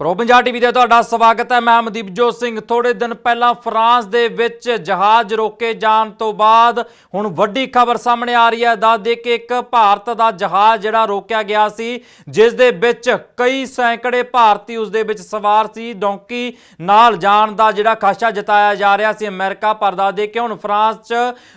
Pro Punjab TV ਤੇ ਤੁਹਾਡਾ ਸਵਾਗਤ ਹੈ। ਮੈਂ ਅਮਦੀਪਜੋਤ ਸਿੰਘ। ਥੋੜੇ ਦਿਨ ਪਹਿਲਾਂ ਫਰਾਂਸ ਦੇ ਵਿੱਚ ਜਹਾਜ਼ ਰੋਕੇ ਜਾਣ ਤੋਂ ਬਾਅਦ ਹੁਣ ਵੱਡੀ ਖਬਰ ਸਾਹਮਣੇ ਆ ਰਹੀ ਹੈ। ਦੱਸ ਦੇ ਕਿ ਇੱਕ ਭਾਰਤ ਦਾ ਜਹਾਜ਼ ਜਿਹੜਾ ਰੋਕਿਆ ਗਿਆ ਸੀ, ਜਿਸ ਦੇ ਵਿੱਚ ਕਈ ਸੈਂਕੜੇ ਭਾਰਤੀ ਉਸ ਦੇ ਵਿੱਚ ਸਵਾਰ ਸੀ। ਡੌਂਕੀ ਨਾਲ ਜਾਣ ਦਾ ਜਿਹੜਾ ਖਾਸ਼ਾ ਜਤਾਇਆ ਜਾ ਰਿਹਾ ਸੀ ਅਮਰੀਕਾ, ਪਰ ਦੱਸ ਦੇ ਕਿ ਹੁਣ ਫਰਾਂਸ 'ਚ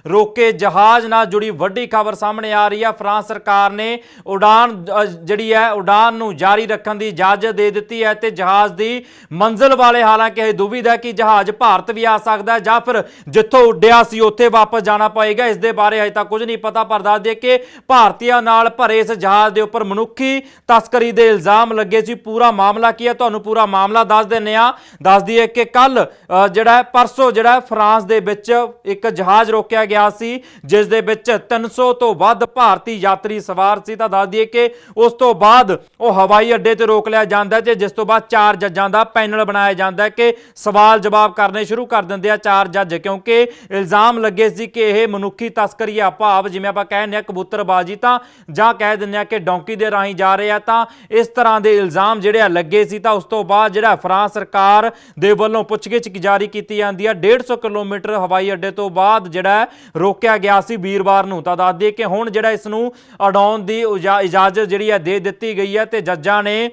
ਰੋਕੇ ਜਹਾਜ਼ ਨਾਲ ਜੁੜੀ ਵੱਡੀ ਖਬਰ ਸਾਹਮਣੇ ਆ ਰਹੀ ਹੈ। ਫਰਾਂਸ ਸਰਕਾਰ ਨੇ ਉਡਾਨ ਜਿਹੜੀ ਹੈ, ਉਡਾਨ ਨੂੰ ਜਾਰੀ ਰੱਖਣ ਦੀ ਇਜਾਜ਼ਤ ਦੇ ਦਿੱਤੀ ਹੈ ਤੇ ਜਹਾਜ਼ ਦੀ ਮੰਜ਼ਿਲ ਵਾਲੇ ਹਾਲਾਂਕਿ ਇਹ ਦੁਵਿਧਾ ਕਿ ਜਹਾਜ਼ ਭਾਰਤ ਵੀ ਆ ਸਕਦਾ ਹੈ ਜਾਂ ਫਿਰ ਜਿੱਥੋਂ ਉੱਡਿਆ ਸੀ ਉੱਥੇ ਵਾਪਸ ਜਾਣਾ ਪਏਗਾ। ਇਸ ਦੇ ਬਾਰੇ ਅਜੇ ਤੱਕ ਕੁਝ ਨਹੀਂ ਪਤਾ ਪਰ ਦੱਸ ਦਈਏ ਕਿ ਭਾਰਤੀਆਂ ਨਾਲ ਭਰੇ ਇਸ ਜਹਾਜ਼ ਦੇ ਉੱਪਰ ਮਨੁੱਖੀ ਤਸਕਰੀ ਦੇ ਇਲਜ਼ਾਮ ਲੱਗੇ ਸੀ। ਪੂਰਾ ਮਾਮਲਾ ਕੀ ਹੈ? ਤੁਹਾਨੂੰ ਪੂਰਾ ਮਾਮਲਾ ਦੱਸ ਦਿੰਨੇ ਆ ਦੱਸ ਦਈਏ ਕਿ ਕੱਲ ਜਿਹੜਾ ਹੈ, ਪਰਸੋਂ ਜਿਹੜਾ ਫਰਾਂਸ ਦੇ ਵਿੱਚ ਇੱਕ ਜਹਾਜ਼ ਰੋਕਿਆ ਗਿਆ ਸੀ ਜਿਸ ਦੇ ਵਿੱਚ 300 ਤੋਂ ਵੱਧ ਭਾਰਤੀ ਯਾਤਰੀ ਸਵਾਰ ਸੀ। ਤਾਂ ਦੱਸ ਦਈਏ ਕਿ ਉਸ ਤੋਂ ਬਾਅਦ ਉਹ ਹਵਾਈ ਅੱਡੇ ਤੇ ਰੋਕ ਲਿਆ ਜਾਂਦਾ ਤੇ ਜਿਸ ਤੋਂ ਬਾਅਦ ਚਾਰ ਜੱਜਾਂ ਦਾ ਪੈਨਲ ਬਣਾਇਆ ਜਾਂਦਾ ਹੈ ਕਿ ਸਵਾਲ ਜਵਾਬ ਕਰਨੇ ਸ਼ੁਰੂ ਕਰ ਦਿੰਦੇ ਆ ਚਾਰ ਜੱਜ, ਕਿਉਂਕਿ ਇਲਜ਼ਾਮ ਲੱਗੇ ਸੀ ਕਿ ਇਹ ਮਨੁੱਖੀ ਤਸਕਰੀ ਆ ਭਾਵ, ਜਿਵੇਂ ਆਪਾਂ ਕਹਿੰਦੇ ਆ ਕਬੂਤਰਬਾਜੀ, ਤਾਂ ਜਾਂ ਕਹਿ ਦਿੰਦੇ ਆ ਕਿ ਡੌਂਕੀ ਦੇ ਰਾਹੀਂ ਜਾ ਰਹੇ ਆ, ਤਾਂ ਇਸ ਤਰ੍ਹਾਂ ਦੇ ਇਲਜ਼ਾਮ ਜਿਹੜੇ ਆ ਲੱਗੇ ਸੀ, ਤਾਂ ਉਸ ਤੋਂ ਬਾਅਦ ਜਿਹੜਾ ਫਰਾਂਸ ਸਰਕਾਰ ਦੇ ਵੱਲੋਂ ਪੁੱਛਗਿੱਛ ਜਾਰੀ ਕੀਤੀ ਜਾਂਦੀ ਆ 150 ਕਿਲੋਮੀਟਰ ਹਵਾਈ ਅੱਡੇ ਤੋਂ ਬਾਅਦ ਜਿਹੜਾ ਰੋਕਿਆ ਗਿਆ ਸੀ ਵੀਰਵਾਰ ਨੂੰ। ਤਾਂ ਦੱਸ ਦਈਏ ਕਿ ਹੁਣ ਜਿਹੜਾ ਇਸ ਨੂੰ ਉਡਾਉਣ ਦੀ ਇਜਾ- ਇਜਾਜ਼ਤ ਜਿਹੜੀ ਹੈ ਦੇ ਦਿੱਤੀ ਗਈ ਹੈ ਤੇ ਜੱਜਾਂ ਨੇ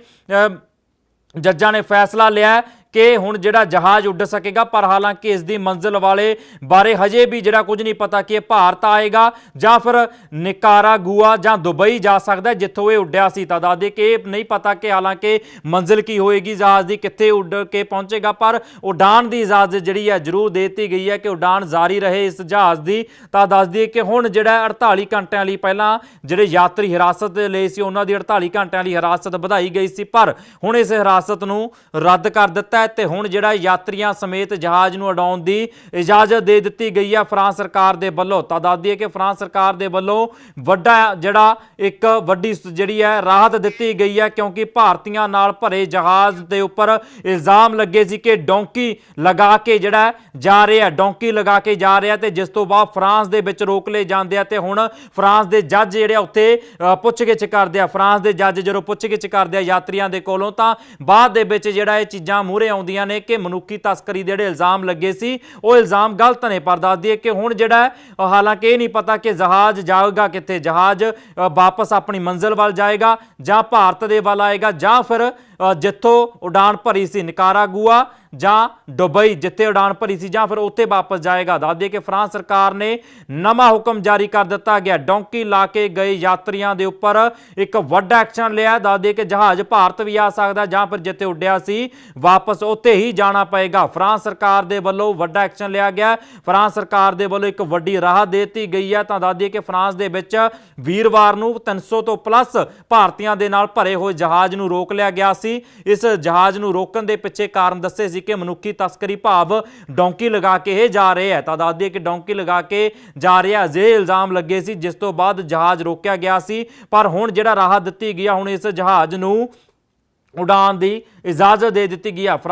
ਜੱਜਾਂ ਨੇ ਫੈਸਲਾ ਲਿਆ ਕਿ ਹੁਣ ਜਿਹੜਾ ਜਹਾਜ਼ ਉੱਡ ਸਕੇਗਾ, ਪਰ ਹਾਲਾਂਕਿ ਇਸ ਦੀ ਮੰਜ਼ਿਲ ਵਾਲੇ ਬਾਰੇ ਹਜੇ ਵੀ ਜਿਹੜਾ ਕੁਝ ਨਹੀਂ ਪਤਾ ਕਿ ਇਹ ਭਾਰਤ ਆਏਗਾ ਜਾਂ ਫਿਰ ਨਿਕਾਰਾਗੁਆ ਜਾਂ ਦੁਬਈ ਜਾ ਸਕਦਾ ਜਿੱਥੋਂ ਇਹ ਉੱਡਿਆ ਸੀ। ਤਾਂ ਦੱਸਦੇ ਕਿ ਇਹ ਨਹੀਂ ਪਤਾ ਕਿ ਹਾਲਾਂਕਿ ਮੰਜ਼ਿਲ ਕੀ ਹੋਏਗੀ, ਜਹਾਜ਼ ਦੀ ਕਿੱਥੇ ਉੱਡ ਕੇ ਪਹੁੰਚੇਗਾ, ਪਰ ਉਡਾਨ ਦੀ ਇਜਾਜ਼ਤ ਜਿਹੜੀ ਹੈ ਜ਼ਰੂਰ ਦੇ ਦਿੱਤੀ ਗਈ ਹੈ ਕਿ ਉਡਾਨ ਜਾਰੀ ਰਹੇ ਇਸ ਜਹਾਜ਼ ਦੀ। ਤਾਂ ਦੱਸ ਦਈਏ ਕਿ ਹੁਣ ਜਿਹੜਾ 48 ਘੰਟਿਆਂ ਲਈ ਪਹਿਲਾਂ ਜਿਹੜੇ ਯਾਤਰੀ ਹਿਰਾਸਤ ਦੇ ਲਈ ਸੀ, ਉਹਨਾਂ ਦੀ 48 ਘੰਟਿਆਂ ਲਈ ਹਿਰਾਸਤ ਵਧਾਈ ਗਈ ਸੀ, ਪਰ ਹੁਣ ਇਸ ਹਿਰਾਸਤ ਨੂੰ ਰੱਦ ਕਰ ਦਿੱਤਾ ਹੈ ਤੇ ਹੁਣ ਜਿਹੜਾ ਯਾਤਰੀਆਂ ਸਮੇਤ ਜਹਾਜ਼ ਨੂੰ ਉਡਾਉਣ ਦੀ ਇਜਾਜ਼ਤ ਦੇ ਦਿੱਤੀ ਗਈ ਹੈ ਫਰਾਂਸ ਸਰਕਾਰ ਦੇ ਵੱਲੋਂ। ਤਾਂ ਦੱਸਦੀ ਦਈਏ ਕਿ ਫਰਾਂਸ ਸਰਕਾਰ ਦੇ ਵੱਲੋਂ ਵੱਡਾ ਜਿਹੜਾ ਇੱਕ ਵੱਡੀ ਜਿਹੜੀ ਹੈ ਰਾਹਤ ਦਿੱਤੀ ਗਈ ਹੈ ਕਿਉਂਕਿ ਭਾਰਤੀਆਂ ਨਾਲ ਭਰੇ ਜਹਾਜ਼ ਦੇ ਉੱਪਰ ਇਲਜ਼ਾਮ ਲੱਗੇ ਸੀ ਕਿ ਡੌਂਕੀ ਲਗਾ ਕੇ ਜਿਹੜਾ ਜਾ ਰਿਹਾ ਡੌਂਕੀ ਲਗਾ ਕੇ ਜਾ ਰਿਹਾ ਤੇ ਜਿਸ ਤੋਂ ਬਾਅਦ ਫਰਾਂਸ ਦੇ ਵਿੱਚ ਰੋਕ ਲਏ ਜਾਂਦੇ ਆ ਤੇ ਹੁਣ ਫਰਾਂਸ ਦੇ ਜੱਜ ਜਿਹੜੇ ਆ ਉੱਥੇ ਪੁੱਛਗਿੱਛ ਕਰਦੇ ਆ। ਫਰਾਂਸ ਦੇ ਜੱਜ ਜਦੋਂ ਪੁੱਛਗਿੱਛ ਕਰਦੇ ਆ ਯਾਤਰੀਆਂ ਦੇ ਕੋਲੋਂ ਤਾਂ ਬਾਅਦ ਦੇ ਵਿੱਚ ਜਿਹੜਾ ਇਹ ਚੀਜ਼ਾਂ ਮੂਹਰੇ ਆਉਂਦੀਆਂ ਨੇ ਕਿ ਮਨੁੱਖੀ ਤਸਕਰੀ ਦੇ ਜਿਹੜੇ ਇਲਜ਼ਾਮ ਲੱਗੇ ਸੀ, ਉਹ ਇਲਜ਼ਾਮ ਗਲਤ ਨੇ, ਪਰ ਦੱਸ ਦਈਏ ਕਿ ਹੁਣ ਜਿਹੜਾ ਹਾਲਾਂਕਿ ਇਹ ਨਹੀਂ ਪਤਾ ਕਿ ਜਹਾਜ਼ ਜਾਏਗਾ ਕਿੱਥੇ, ਜਹਾਜ਼ ਵਾਪਸ ਆਪਣੀ ਮੰਜ਼ਿਲ ਵੱਲ ਜਾਏਗਾ ਜਾਂ ਭਾਰਤ ਦੇ ਵੱਲ ਆਏਗਾ ਜਾਂ ਫਿਰ ਜਿੱਥੋਂ ਉਡਾਨ ਭਰੀ ਸੀ, ਨਿਕਾਰਾਗੁਆ ਜਾਂ ਦੁਬਈ ਜਿੱਥੇ ਉਡਾਨ ਭਰੀ ਸੀ ਜਾਂ ਫਿਰ ਉੱਥੇ ਵਾਪਸ ਜਾਏਗਾ। ਦੱਸ ਦਈਏ ਕਿ ਫਰਾਂਸ ਸਰਕਾਰ ਨੇ ਨਵਾਂ ਹੁਕਮ ਜਾਰੀ ਕਰ ਦਿੱਤਾ ਗਿਆ। ਡੌਂਕੀ ਲਾ ਕੇ ਗਏ ਯਾਤਰੀਆਂ ਦੇ ਉੱਪਰ ਇੱਕ ਵੱਡਾ ਐਕਸ਼ਨ ਲਿਆ। ਦੱਸ ਦਈਏ ਕਿ ਜਹਾਜ਼ ਭਾਰਤ ਵੀ ਆ ਸਕਦਾ ਜਾਂ ਫਿਰ ਜਿੱਥੇ ਉੱਡਿਆ ਸੀ, ਵਾਪਸ ਉੱਥੇ ਹੀ ਜਾਣਾ ਪਏਗਾ। ਫਰਾਂਸ ਸਰਕਾਰ ਦੇ ਵੱਲੋਂ ਵੱਡਾ ਐਕਸ਼ਨ ਲਿਆ ਗਿਆ। ਫਰਾਂਸ ਸਰਕਾਰ ਦੇ ਵੱਲੋਂ ਇੱਕ ਵੱਡੀ ਰਾਹਤ ਦੇ ਦਿੱਤੀ ਗਈ ਹੈ। ਤਾਂ ਦੱਸ ਦਈਏ ਕਿ ਫਰਾਂਸ ਦੇ ਵਿੱਚ ਵੀਰਵਾਰ ਨੂੰ 300 ਤੋਂ ਪਲੱਸ ਭਾਰਤੀਆਂ ਦੇ ਨਾਲ ਭਰੇ ਹੋਏ ਜਹਾਜ਼ ਨੂੰ ਰੋਕ ਲਿਆ ਗਿਆ ਸੀ। ਇਸ ਜਹਾਜ਼ ਨੂੰ ਰੋਕਣ ਦੇ ਪਿੱਛੇ ਕਾਰਨ ਦੱਸੇ ਸੀ ਕਿ ਮਨੁੱਖੀ ਤਸਕਰੀ ਭਾਵ ਡੌਂਕੀ ਲਗਾ ਕੇ ਇਹ ਜਾ ਰਹੇ ਹੈ। ਤਾਂ ਦੱਸ ਦਈਏ ਕਿ ਡੌਂਕੀ ਲਗਾ ਕੇ ਜਾ ਰਿਹਾ ਜੇ ਇਲਜ਼ਾਮ ਲੱਗੇ ਸੀ, ਜਿਸ ਤੋਂ ਬਾਅਦ ਜਹਾਜ਼ ਰੋਕਿਆ ਗਿਆ ਸੀ। ਪਰ ਹੁਣ ਜਿਹੜਾ ਰਾਹਤ ਦਿੱਤੀ ਗਈ ਆ ਹੁਣ ਇਸ ਜਹਾਜ਼ ਨੂੰ ਉਡਾਨ ਦੀ ਇਜਾਜ਼ਤ ਦੇ ਦਿੱਤੀ ਗਈ ਹੈ।